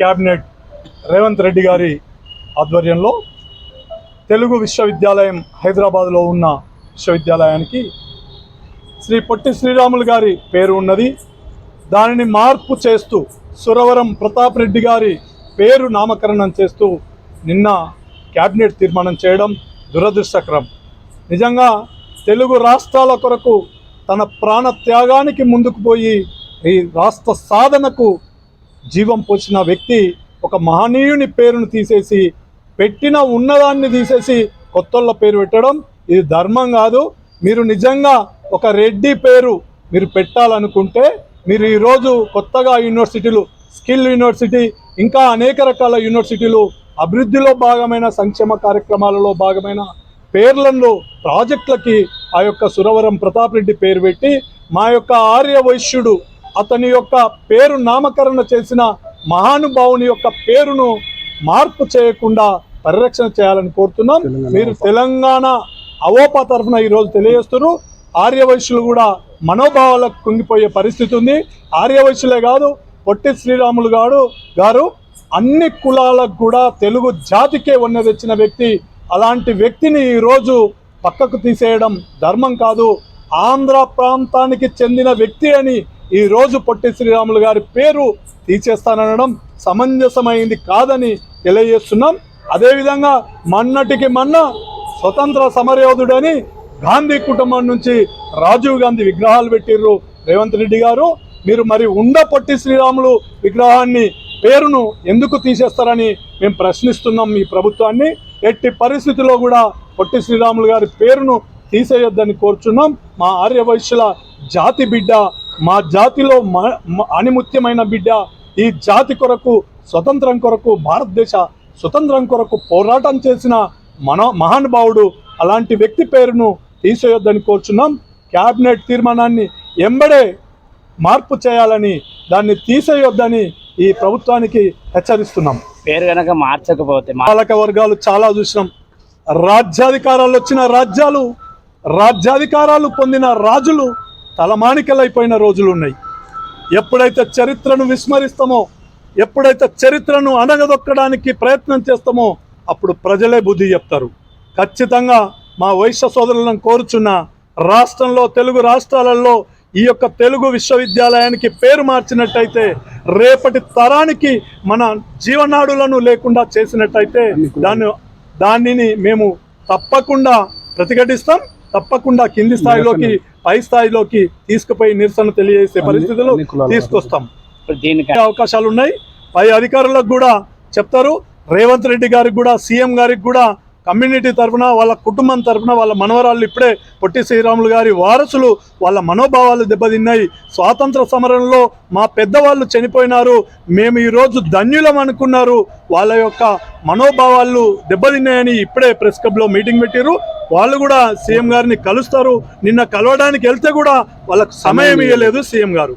Cabinet Revanth Reddy గారి ఆధ్వర్యంలో తెలుగు విశ్వవిద్యాలయం హైదరాబాద్లో ఉన్న విశ్వవిద్యాలయానికి శ్రీ పొట్టి శ్రీరాములు గారి పేరు ఉన్నది. దానిని మార్పు చేస్తూ సురవరం ప్రతాప్ రెడ్డి గారి పేరు నామకరణం చేస్తూ నిన్న క్యాబినెట్ తీర్మానం చేయడం దురదృష్టకరం. నిజంగా తెలుగు రాష్ట్రాల కొరకు తన ప్రాణ త్యాగానికి ముందుకు పోయి ఈ రాష్ట్ర సాధనకు జీవం పోసిన వ్యక్తి ఒక మహనీయుని పేరును తీసేసి పెట్టిన ఉన్నదాన్ని తీసేసి కొత్తళ్ళ పేరు పెట్టడం ఇది ధర్మం కాదు. మీరు నిజంగా ఒక రెడ్డి పేరు మీరు పెట్టాలనుకుంటే మీరు ఈరోజు కొత్తగా యూనివర్సిటీలు స్కిల్ యూనివర్సిటీ ఇంకా అనేక రకాల యూనివర్సిటీలు అభివృద్ధిలో భాగమైన సంక్షేమ కార్యక్రమాలలో భాగమైన పేర్లను ప్రాజెక్టులకి ఆ యొక్క సురవరం ప్రతాప్ రెడ్డి పేరు పెట్టి మా యొక్క ఆర్య వైశ్యుడు అతని యొక్క పేరు నామకరణ చేసిన మహానుభావుని యొక్క పేరును మార్పు చేయకుండా పరిరక్షణ చేయాలని కోరుతున్నాం. మీరు తెలంగాణ అవోపా తరఫున ఈరోజు తెలియజేస్తున్నారు. ఆర్యవైశ్యులు కూడా మనోభావాలకు కుంగిపోయే పరిస్థితి ఉంది. ఆర్యవైశ్యులే కాదు పొట్టి శ్రీరాములు గారు గారు అన్ని కులాలకు కూడా తెలుగు జాతికే వన్నె తెచ్చిన వ్యక్తి. అలాంటి వ్యక్తిని ఈరోజు పక్కకు తీసేయడం ధర్మం కాదు. ఆంధ్ర ప్రాంతానికి చెందిన వ్యక్తి అని ఈ రోజు పొట్టి శ్రీరాములు గారి పేరు తీసేస్తానడం సమంజసమైంది కాదని తెలియజేస్తున్నాం. అదేవిధంగా మన్నటికి మన్న స్వతంత్ర సమరయోధుడని గాంధీ కుటుంబం నుంచి రాజీవ్ గాంధీ విగ్రహాలు పెట్టిర్రు రేవంత్ రెడ్డి గారు. మీరు మరి ఉండ పొట్టి శ్రీరాములు విగ్రహాన్ని పేరును ఎందుకు తీసేస్తారని మేము ప్రశ్నిస్తున్నాం ఈ ప్రభుత్వాన్ని. ఎట్టి పరిస్థితిలో కూడా పొట్టి శ్రీరాములు గారి పేరును తీసేయొద్దని కోరుచున్నాం. మా ఆర్యవైశ్యుల జాతి బిడ్డ మా జాతిలో అనిముత్యమైన బిడ్డ ఈ జాతి కొరకు స్వతంత్రం కొరకు భారతదేశ స్వతంత్రం కొరకు పోరాటం చేసిన మన మహానుభావుడు అలాంటి వ్యక్తి పేరును తీసేయొద్దని కోరుచున్నాం. క్యాబినెట్ తీర్మానాన్ని ఎంబడే మార్పు చేయాలని దాన్ని తీసేయొద్దని ఈ ప్రభుత్వానికి హెచ్చరిస్తున్నాం. పేరు కనుక మార్చకపోతే పాలక వర్గాలు చాలా చూసినాం. రాజ్యాధికారాలు వచ్చిన రాజ్యాలు రాజ్యాధికారాలు పొందిన రాజులు తలమానికలైపోయిన రోజులు ఉన్నాయి ఎప్పుడైతే చరిత్రను విస్మరిస్తామో ఎప్పుడైతే చరిత్రను అనగదొక్కడానికి ప్రయత్నం చేస్తామో అప్పుడు ప్రజలే బుద్ధి చెప్తారు. ఖచ్చితంగా మా వైశ్య సోదరులను కోరుచున్న రాష్ట్రంలో తెలుగు రాష్ట్రాలలో ఈ యొక్క తెలుగు విశ్వవిద్యాలయానికి పేరు మార్చినట్టయితే రేపటి తరానికి మన జీవనాడులను లేకుండా చేసినట్టయితే దాన్ని దానిని మేము తప్పకుండా ప్రతిఘటిస్తాం తప్పకుండా కింది స్థాయిలోకి పై స్థాయిలోకి తీసుకుపోయి నిరసన తెలియజేసే పరిస్థితులు తీసుకొస్తాం. దీనికి అవకాశాలు ఉన్నాయి. పై అధికారులకు కూడా చెప్తారు. రేవంత్ రెడ్డి గారికి కూడా సీఎం గారికి కూడా కమ్యూనిటీ తరఫున వాళ్ళ కుటుంబం తరఫున వాళ్ళ మనవరాళ్ళు ఇప్పుడే పొట్టి శ్రీరాములు గారి వారసులు వాళ్ళ మనోభావాలు దెబ్బతిన్నాయి. స్వాతంత్ర సమరంలో మా పెద్దవాళ్ళు చనిపోయినారు. మేము ఈరోజు ధన్యులం అనుకున్నారు. వాళ్ళ యొక్క మనోభావాలు దెబ్బతిన్నాయని ఇప్పుడే ప్రెస్ క్లబ్లో మీటింగ్ పెట్టారు వాళ్ళు కూడా సీఎం గారిని కలుస్తారు. నిన్న కలవడానికి వెళ్తే కూడా వాళ్ళకు సమయం ఇవ్వలేదు సీఎం గారు.